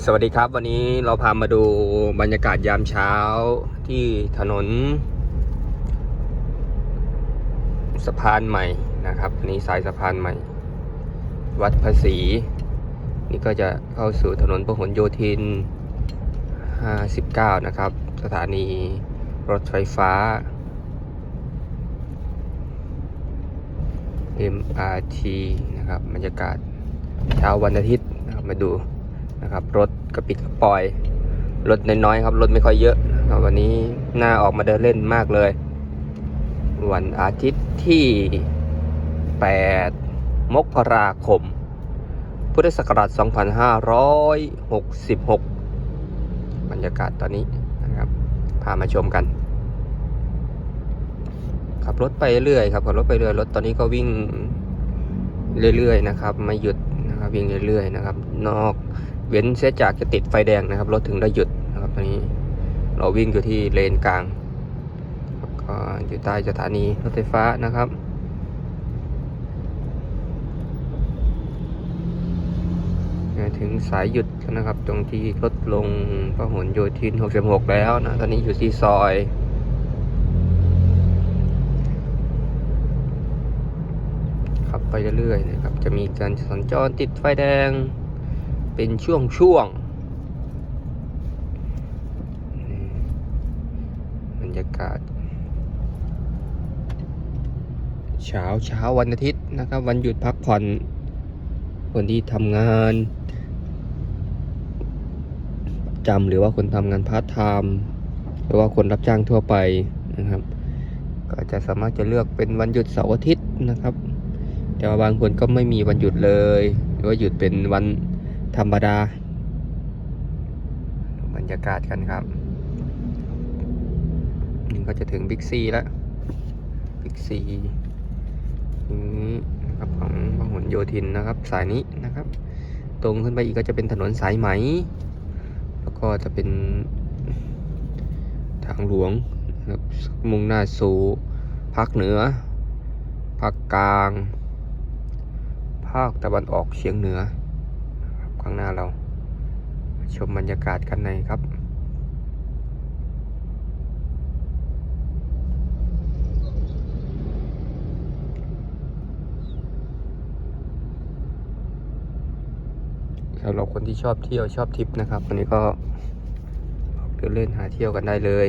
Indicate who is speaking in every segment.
Speaker 1: สวัสดีครับ วันนี้เราพามาดูบรรยากาศยามเช้าที่ถนน สะพานใหม่นะครับนนี้สายสะพานใหม่ วัดภาษี นี่ก็จะเข้าสู่ถนนพหลโยธิน 59 นะครับ สถานีรถไฟฟ้า MRT นะครับบรรยากาศเช้าวันอาทิตย์นะครับมาดู นะครับ รถกระปิดกระปล่อย รถน้อยๆครับ รถไม่ค่อยเยอะนะครับวันนี้น่าออกมาเดินเล่นมากเลย วันอาทิตย์ที่ 8 มกราคม พุทธศักราช 2566 บรรยากาศตอนนี้นะครับ พามาชมกัน ขับรถไปเรื่อยครับขับรถไปเรื่อย รถตอนนี้ก็วิ่งเรื่อยๆนะครับ ไม่หยุดนะครับวิ่งเรื่อยๆนะครับ นอก เว้นเสียจากจะติดไฟแดงนะครับ รถถึงได้หยุดนะครับตอนนี้เราวิ่งอยู่ที่เลนกลางก็อยู่ใต้สถานีรถไฟฟ้านะครับถึงสายหยุดนะครับ ตรงที่รถลงพหลโยธิน 66 แล้วนะ ตอนนี้อยู่ที่ซอยขับไปเรื่อยๆนะครับ จะมีการสัญจรติดไฟแดง เป็นช่วงๆนี่บรรยากาศ เช้าเช้าวันอาทิตย์นะครับ วันหยุดพักผ่อนคนที่ทำงานจำหรือว่าคนทำงานพาร์ทไทม์หรือว่าคนรับจ้างทั่วไปนะครับ ก็จะสามารถจะเลือกเป็นวันหยุดเสาร์อาทิตย์นะครับ แต่ว่าบางคนก็ไม่มีวันหยุดเลย หรือว่าหยุดเป็นวัน ธรรมดาดูบรรยากาศกันครับนี่ก็จะถึงบิ๊กซีแล้วบิ๊กซีนี้นะครับของพหลโยธินนะครับ สายนี้นะครับ ตรงขึ้นไปอีกก็จะเป็นถนนสายไหม แล้วก็จะเป็นทางหลวงนะครับมุ่งหน้าสู่ภาคเหนือ ภาคกลาง ภาคตะวันออกเฉียงเหนือ ข้างหน้าเรา ชมบรรยากาศกันในครับสำหรับคนที่ชอบเที่ยวชอบทริปนะครับวันนี้ก็เดินเล่นหาเที่ยวกันได้เลย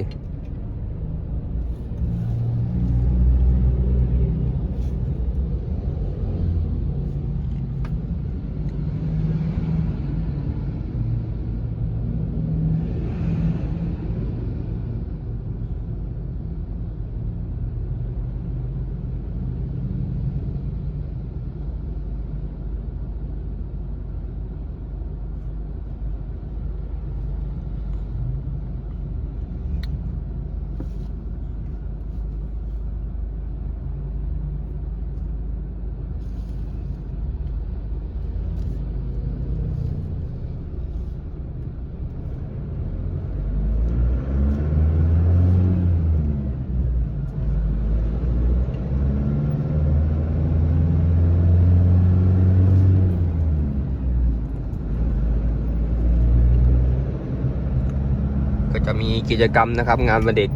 Speaker 1: มีกิจกรรมนะครับ งานวันเด็ก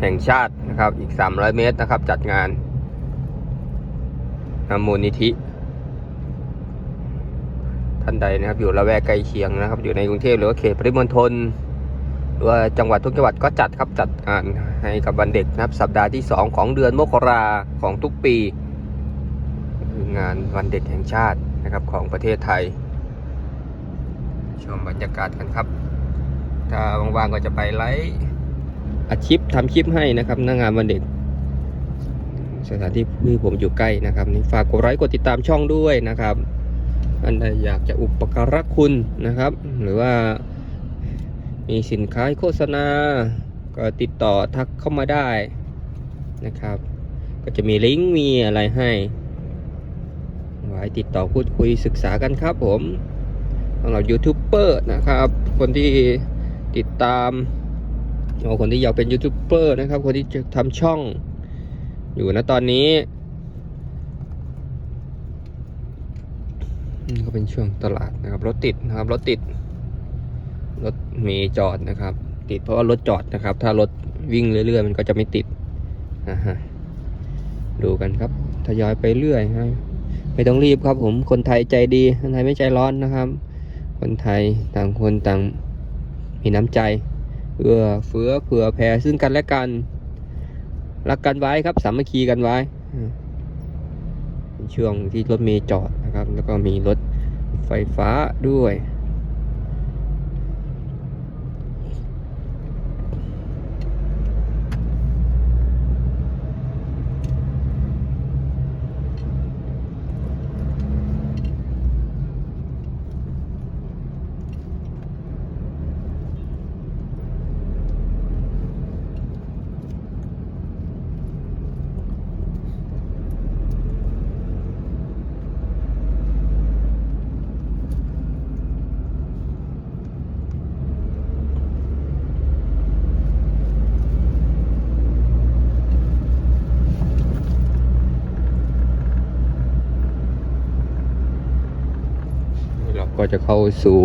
Speaker 1: แห่งชาตินะครับ อีก 300 เมตรนะครับ จัดงานนำมูลนิธิ ท่านใดนะครับ อยู่ละแวกใกล้เคียงนะครับ อยู่ในกรุงเทพหรือว่าเขตปริมณฑลหรือว่าจังหวัดทุกจังหวัดก็จัดครับจัดงานให้กับวันเด็กนะครับ สัปดาห์ที่ 2 ของเดือนมกราของทุกปีคืองานวันเด็กแห่งชาตินะครับของประเทศไทยชมบรรยากาศกันครับ ถ้าว่างๆก็จะไปไลฟ์อาชีพทำคลิปให้นะครับหน้างานวันเด็ก สถานที่ที่ผมอยู่ใกล้นะครับนี่ฝากกดไลค์กดติดตามช่องด้วยนะครับ อันใดอยากจะอุปการะคุณนะครับ หรือว่ามีสินค้าโฆษณา ก็ติดต่อทักเข้ามาได้นะครับ ก็จะมีลิงก์มีอะไรให้ไว้ติดต่อพูดคุยศึกษากันครับผมสำหรับยูทูบเบอร์นะครับ คนที่ ติดตามเอาคนที่อยากเป็นยูทูบเบอร์นะครับ คนที่จะทำช่องอยู่นะตอนนี้นี่ก็เป็นช่วงตลาดนะครับ รถติดนะครับ รถติด รถมย์จอดนะครับ ติดเพราะว่ารถจอดนะครับ ถ้ารถวิ่งเรื่อยๆ มันก็จะไม่ติดนะฮะดูกันครับทยอยไปเรื่อยนะไม่ต้องรีบครับผมคนไทยใจดีคนไทยไม่ใจร้อนนะครับ คนไทยต่างคนต่าง มีน้ำใจเอื้อเฟื้อเผื่อแผ่ซึ่งกันและกัน รักกันไว้ครับ สามัคคีกันไว้ช่วงที่รถเมย์จอดนะครับ แล้วก็มีรถไฟฟ้าด้วย จะเข้าสู่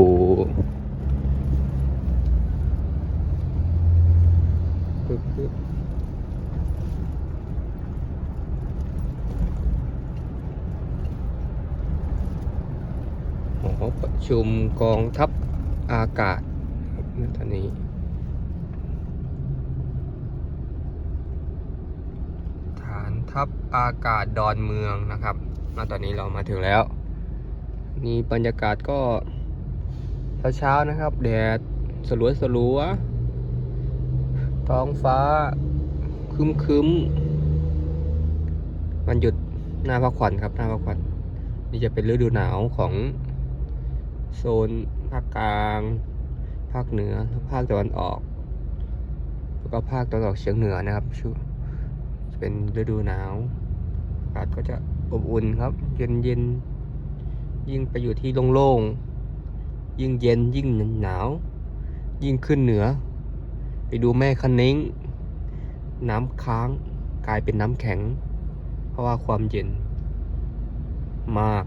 Speaker 1: หอประชุมกองทัพอากาศณตอนนี้ฐานทัพอากาศดอนเมืองนะครับณตอนนี้เรามาถึงแล้ว นี่บรรยากาศก็เช้าๆนะครับ แดดสลัวสลัวท้องฟ้าคึมคึมมันหยุดหน้าพักผ่อนครับหน้าพักผ่อนนี่จะเป็นฤดูหนาวของโซนภาคกลาง ภาคเหนือภาคตะวันออก แล้วก็ภาคตะวันออกเฉียงเหนือนะครับช่วเป็นฤดูหนาวอากาศก็จะอบอุ่นครับ เย็นๆยิ่ ยิ่งไปอยู่ที่โล่งๆ ยิ่งเย็นยิ่งหนาว ยิ่งขึ้นเหนือ ไปดูแม่คันนิ้ง น้ำค้างกลายเป็นน้ำแข็ง เพราะว่าความเย็น มาก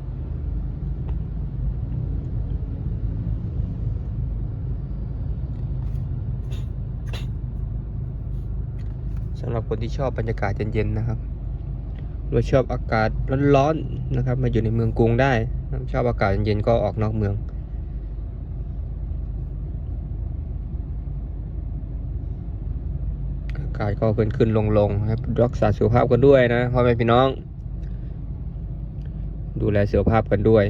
Speaker 1: สำหรับคนที่ชอบบรรยากาศเย็นๆนะครับ หรือชอบอากาศร้อนๆนะครับ มาอยู่ในเมืองกรุงได้ ชอบอากาศเย็นๆก็ออกนอกเมือง อากาศก็ขึ้นขึ้นลงลงๆครับรักษาสุขภาพกันด้วยนะพ่อแม่พี่น้อง ดูแลสุขภาพกันด้วย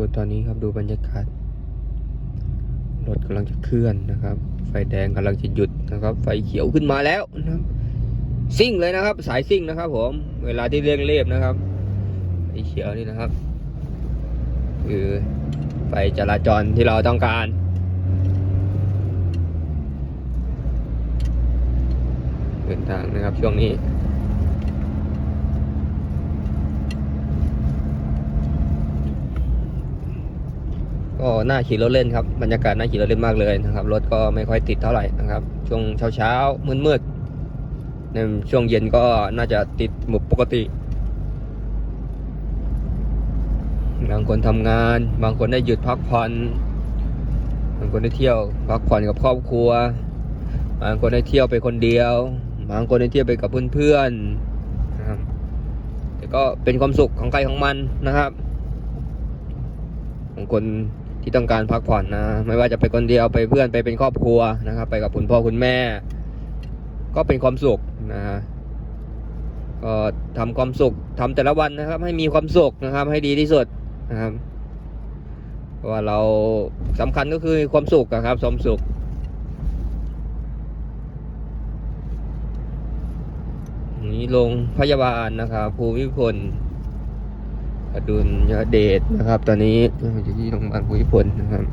Speaker 1: ูตอนนี้ครับดูบรรยากาศรถกำลังจะเคลื่อนนะครับ ไฟแดงกำลังจะหยุดนะครับ ไฟเขียวขึ้นมาแล้วนะครับซิ่งเลยนะครับ สายซิ่งนะครับ ผม เวลาที่เร่งเรียบนะครับไฟเขียวนี่นะครับ คือไฟจราจรที่เราต้องการเดินทางนะครับช่วงนี้ ก็น่าขี่รถเล่นครับบรรยากาศน่าขี่รถเล่นมากเลยนะครับ รถก็ไม่ค่อยติดเท่าไหร่นะครับ ช่วงเช้าเช้ามืดมืดในช่วงเย็นก็น่าจะติดหมดปกติบางคนทำงาน บางคนได้หยุดพักผ่อนบางคนได้เที่ยวพักผ่อนกับครอบครัว บางคนได้เที่ยวไปคนเดียว บางคนได้เที่ยวไปกับเพื่อนๆนะครับแต่ก็เป็นความสุขของใครของมันนะครับ ของคน ที่ต้องการพักผ่อนนะไม่ว่าจะไปคนเดียวไปเพื่อนไปเป็นครอบครัวนะครับ ไปกับคุณพ่อคุณแม่ ก็เป็นความสุขนะก็ทำความสุขทำแต่ละวันนะครับ ให้มีความสุขนะครับ ให้ดีที่สุดนะครับว่าเราสำคัญก็คือความสุขครับความสุขนี้โรงพยาบาลนะครับภูมิพล อดุลยเดชนะครับ ตอนนี้อยู่ที่โรงพยาบาลภูมิพลนะครับ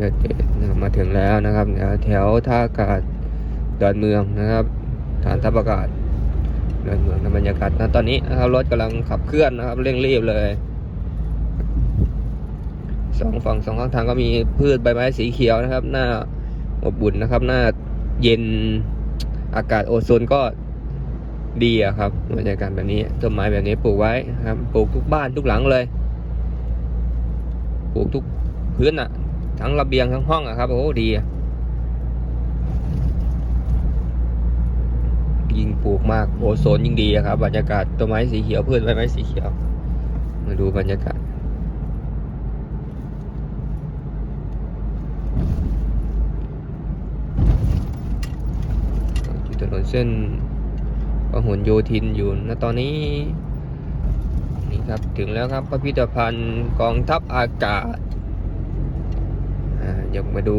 Speaker 1: ยเดชมาถึงแล้วนะครับแถวท่าอากาศดอนเมืองนะครับฐานทัพอากาศดอนเมืองในบรรยากาศณตอนนี้นะครับรถกำลังขับเคลื่อนนะครับเร่งรีบเลยสองฝั่งสองข้างทางก็มีพืชใบไม้สีเขียวนะครับ หน้าอบอุ่นนะครับ หน้าเย็นอากาศโอโซนก็ ดีอะครับบรรยากาศแบบนี้ต้นไม้แบบนี้ปลูกไว้ครับ ปลูกทุกบ้านทุกหลังเลย ปลูกทุกพื้นอะทั้งระเบียงทั้งห้องอะครับ โอ้ดียิ่งปลูกมากโอโซนยิ่งดีอะครับ บรรยากาศต้นไม้สีเขียวพืชใบไม้สีเขียว มาดูบรรยากาศถนนเส้น พหลโยธินอยู่นะตอนนี้ นี่ครับถึงแล้วครับพิพิธภัณฑ์กองทัพอากาศอ่าอยากมาดู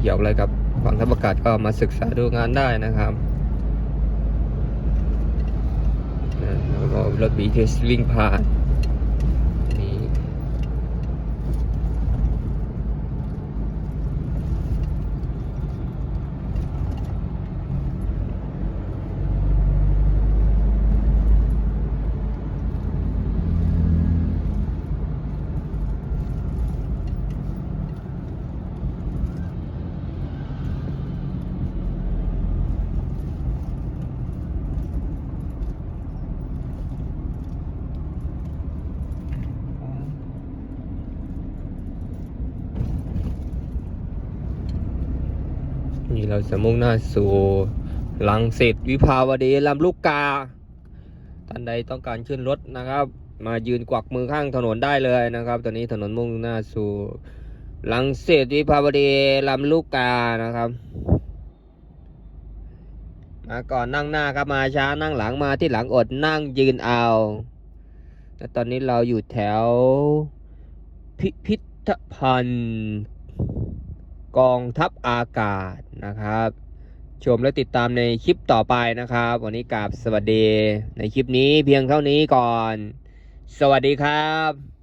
Speaker 1: เกี่ยวอะไรกับกองทัพอากาศก็มาศึกษาดูงานได้นะครับแล้วก็รถบีเทสวิ่งผ่าน นี่เราจะมุ่งหน้าสู่ลังสิตวิภาวดีลำลูกกาท่านใดต้องการขึ้นรถนะครับ มายืนกวักมือข้างถนนได้เลยนะครับ ตอนนี้ถนนมุ่งหน้าสู่ลังสิตวิภาวดีลำลูกกานะครับมาก่อนนั่งหน้าครับมาช้านั่งหลังมาที่หลังอดนั่งยืนเอาและตอนนี้เราอยู่แถวพิพิธภัณฑ์ กองทัพอากาศนะครับ ชมและติดตามในคลิปต่อไปนะครับ วันนี้กราบสวัสดีในคลิปนี้เพียงเท่านี้ก่อน สวัสดีครับ